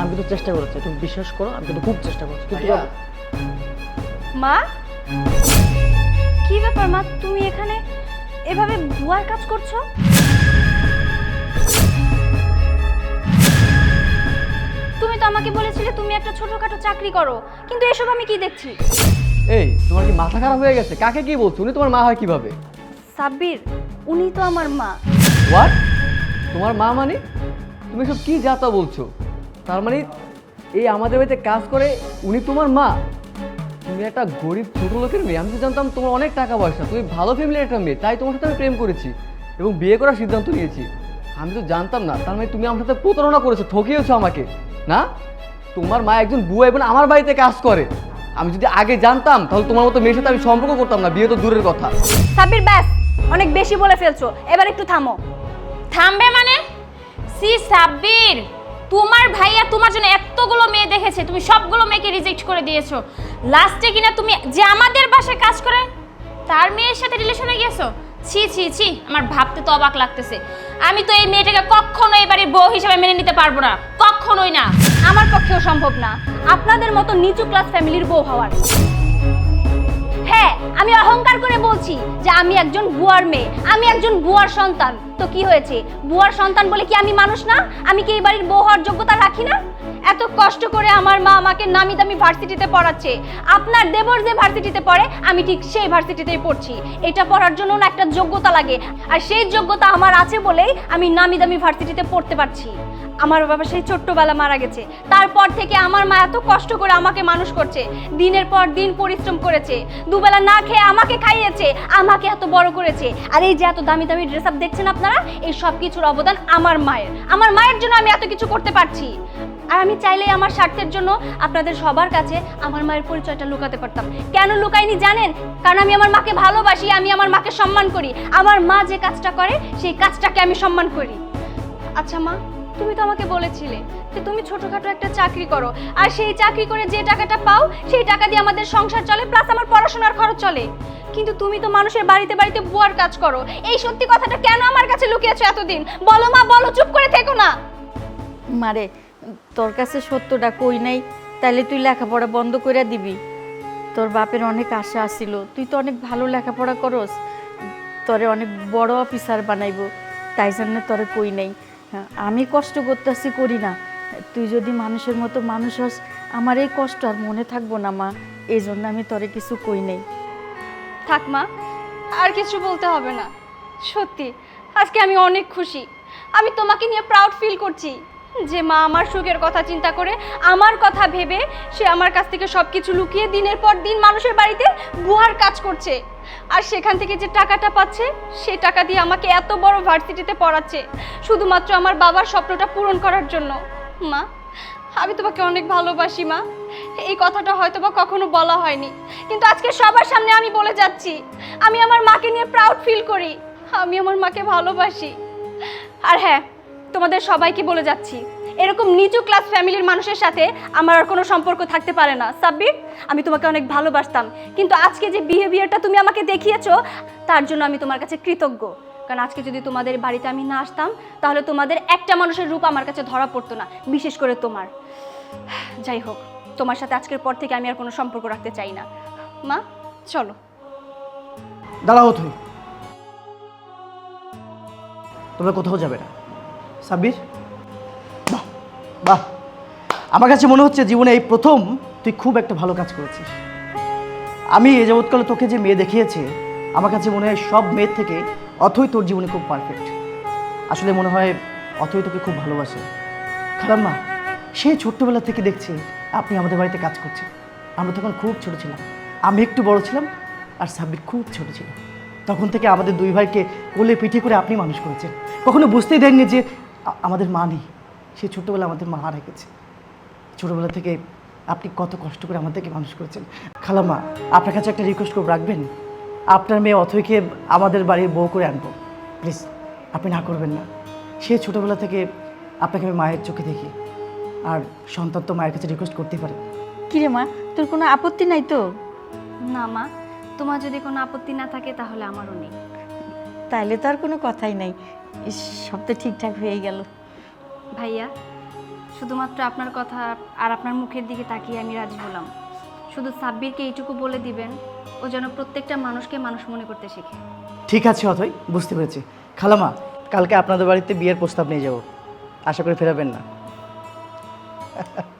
আমি কিন্তু চেষ্টা করেছি তুমি বিশ্বাস করো আমি কিন্তু খুব চেষ্টা করছি। কিন্তু মা? কি ব্যাপার মা? তুমি এখানে এভাবে ভুয়ার কাজ করছ? তুমি তো আমাকে বলেছিলে তুমি একটা ছোটখাটো চাকরি করো কিন্তু এসব আমি কি দেখছি? এই তোমার কি মাথা খারাপ হয়ে গেছে? কাকে কি বলছো? উনি তোমার মা হয় কীভাবে? সাব্বির উনি তো আমার মা। হোয়াট তোমার মা মানে? তুমি সব কি যাতা বলছো? তার মানে এই আমাদের বাড়িতে কাজ করে, উনি তোমার মা। তুমি একটা গরিব ছোট লোকের মেয়ে, আমি তো জানতাম তোমার অনেক টাকা পয়সা, তুমি ভালো ফ্যামিলির একটা মেয়ে, তাই তোমার সাথে আমি প্রেম করেছি এবং বিয়ে করার সিদ্ধান্ত নিয়েছি। আমি তো জানতাম না, তার মানে তুমি আমার সাথে প্রতারণা করেছ, ঠকিয়েছো আমাকে, না? তোমার মা একজন বুয়া এবং আমার বাড়িতে কাজ করে। আমি যদি আগে জানতাম, তাহলে তোমার মতো মেয়ের সাথে আমি সম্পর্ক করতাম না, বিয়ে তো দূরের কথা। সাব্বির, ব্যাস, অনেক বেশি বলে ফেলছো, এবার একটু থামো। থামবে মানে? সি, সাব্বির! তোমার জন্য এতগুলো মেয়ে দেখেছে, তুমি সবগুলো মেয়েকে রিজেক্ট করে দিয়েছ। লাস্টে কিনা তুমি যে আমাদের বাসায় কাজ করে, তার মেয়ের সাথে রিলেশনে গিয়েছো? ছি ছি ছি, আমার ভাবতে তো অবাক লাগতেছে। আমি তো এই মেয়েটাকে কখনো এবারে বউ হিসেবে মেনে নিতে পারব না, কখনোই না। আমার পক্ষেও সম্ভব না। আপনাদের মতো নিচু ক্লাস ফ্যামিলির বউ হওয়ার। আমি অহংকার করে বলছি যে আমি একজন বুয়ার মেয়ে, আমি একজন বুয়ার সন্তান। তো কি হয়েছে? বুয়ার সন্তান বলে কি আমি মানুষ না? আমি কি এই বাড়ির বউ হওয়ার যোগ্যতা রাখি না? এত কষ্ট করে আমার মা আমাকে নামি দামি ভার্সিটিতে পড়াচ্ছে। আপনার দেবর যে ভার্সিটিতে পড়ে, আমি ঠিক সেই ভার্সিটিতেই পড়ছি। এটা পড়ার জন্য না একটা যোগ্যতা লাগে। আর সেই যোগ্যতা আমার আছে বলেই আমি নামি দামি ভার্সিটিতে পড়তে পারছি। আমার বাবা সেই ছোট্টবেলা মারা গেছে। তারপর থেকে আমার মা এত কষ্ট করে আমাকে মানুষ করছে। দিনের পর দিন পরিশ্রম করেছে। দুবেলা না খেয়ে আমাকে খাইয়েছে, আমাকে এত বড় করেছে। আর এই যে এত দামি দামি ড্রেস আপ দেখছেন আপনারা, এই সব কিছুর অবদান আমার মায়ের। আমার মায়ের জন্য আমি এত কিছু করতে পারছি। আর আমি চাইলেই আমার স্বার্থের জন্য আপনাদের সবার কাছে আমার মায়ের পরিচয়টা লুকাতে পারতাম। কেন লুকাইনি জানেন? কারণ আমি আমার মাকে ভালোবাসি, আমি আমার মাকে সম্মান করি। আমার মা যে কাজটা করে, সেই কাজটাকে আমি সম্মান করি। আচ্ছা মা, তুমি তো আমাকে বলেছিলে যে তুমি ছোটখাটো একটা চাকরি করো। আর সেই চাকরি করে যে টাকাটা পাও সেই টাকা দিয়ে আমাদের সংসার চলে প্লাস আমার পড়াশোনার খরচ চলে। কিন্তু তুমি তো মানুষের বাড়িতে বাড়িতে বুয়ার কাজ করো। এই সত্যি কথাটা কেন আমার কাছে লুকিয়েছো এতদিন? বলো মা বলো চুপ করে থেকো না। মারে তোর কাছে সত্যটা কই নাই? তাইলে তুই লেখাপড়া বন্ধ করে দিবি। তোর বাপের অনেক আশা আছিল। তুই তো অনেক ভালো লেখাপড়া করস। তোরে অনেক বড় অফিসার বানাইবো। তাই জন্য তোরে কই নাই। হ্যাঁ, আমি কষ্ট করতেছি করি না। তুই যদি মানুষের মতো মানুষ হস, আমার এই কষ্ট আর মনে থাকব না, মা। এই জন্য আমি তোরে কিছু কই নেই। থাক, মা। আর কিছু বলতে হবে না। সত্যি, আজকে আমি অনেক খুশি। আমি তোমাকে নিয়ে প্রাউড ফিল করছি যে মা আমার সুখের কথা চিন্তা করে আমার কথা ভেবে সে আমার কাছ থেকে সব কিছু লুকিয়ে দিনের পর দিন মানুষের বাড়িতে বুহার কাজ করছে। আর সেখান থেকে যে টাকাটা পাচ্ছে সেই টাকা দিয়ে আমাকে এত বড় ভার্সিটিতে পড়াচ্ছে। শুধুমাত্র আমার বাবার স্বপ্নটা পূরণ করার জন্য। মা, আমি তোমাকে অনেক ভালোবাসি মা। এই কথাটা হয়তো বা কখনো বলা হয়নি। কিন্তু আজকে সবার সামনে আমি বলে যাচ্ছি, আমি আমার মাকে নিয়ে প্রাউড ফিল করি, আমি আমার মাকে ভালোবাসি। আর হ্যাঁ তোমাদের সবাইকে বলে যাচ্ছি, এরকম নিচু ক্লাস ফ্যামিলির মানুষের সাথে আমার আর কোনো সম্পর্ক থাকতে পারে না। সাব্বির, আমি তোমাকে অনেক ভালোবাসতাম। কিন্তু আজকে যে বিহেভিয়ারটা তুমি আমাকে দেখিয়েছো, তার জন্য আমি তোমার কাছে কৃতজ্ঞ। কারণ আজকে যদি তোমাদের বাড়িতে আমি না আসতাম, তাহলে তোমাদের একটা মানুষের রূপ আমার কাছে ধরা পড়তো না, বিশেষ করে তোমার। যাই হোক, তোমার সাথে আজকের পর থেকে আমি আর কোনো সম্পর্ক রাখতে চাই না। মা, চলো। দাঁড়াও তুমি তোমরা কোথাও যাবে না। সাব্বির? বাহ বাহ। আমার কাছে মনে হচ্ছে জীবনে এই প্রথম তুই খুব একটা ভালো কাজ করেছিস। আমি এ যাবৎকালে তোকে যে মেয়ে দেখিয়েছে আমার কাছে মনে হয় সব মেয়ের থেকে অথই তোর জীবনে খুব পারফেক্ট আসলে মনে হয় অথই তোকে খুব ভালোবাসে। খালাম্মা, সেই ছোট্টবেলা থেকে দেখছি আপনি আমাদের বাড়িতে কাজ করছেন। আমরা তখন খুব ছোট ছিলাম। আমি একটু বড় ছিলাম আর সাব্বির খুব ছোট ছিল। তখন থেকে আমাদের দুই ভাইকে কোলে পিঠে করে আপনি মানুষ করেছেন। কখনো বুঝতেই দেননি যে আমাদের মা নেই। সে ছোট্টবেলা আমাদের মা হারা গেছে। ছোটবেলা থেকে আপনি কত কষ্ট করে আমাদেরকে মানুষ করেছেন। খালাম্মা, আপনার কাছে একটা রিকোয়েস্ট করে রাখবেন? আপনার মেয়ে অথইকে আমাদের বাড়ির বউ করে আনব। প্লিজ আপনি না করবেন না। সে ছোটোবেলা থেকে আপনাকে আমি মায়ের চোখে দেখি। আর সন্তান তো মায়ের কাছে রিকোয়েস্ট করতে পারে। কিরে মা তোর কোনো আপত্তি নাই তো? না মা তোমার যদি কোনো আপত্তি না থাকে তাহলে আমারও নেই। তাইলে তো আর কোনো কথাই নাই। ইস, সব তো ঠিকঠাক হয়ে গেল। ভাইয়া শুধুমাত্র আপনার কথা আর আপনার মুখের দিকে তাকিয়ে আমি রাজি হলাম। শুধু সাব্বিরকে এইটুকু বলে দিবেন ও যেন প্রত্যেকটা মানুষকে মানুষ মনে করতে শেখে। ঠিক আছে অথই, বুঝতে পেরেছি। খালামা কালকে আপনাদের বাড়িতে বিয়ের প্রস্তাব নিয়ে যাব। আশা করি ফেরাবেন না।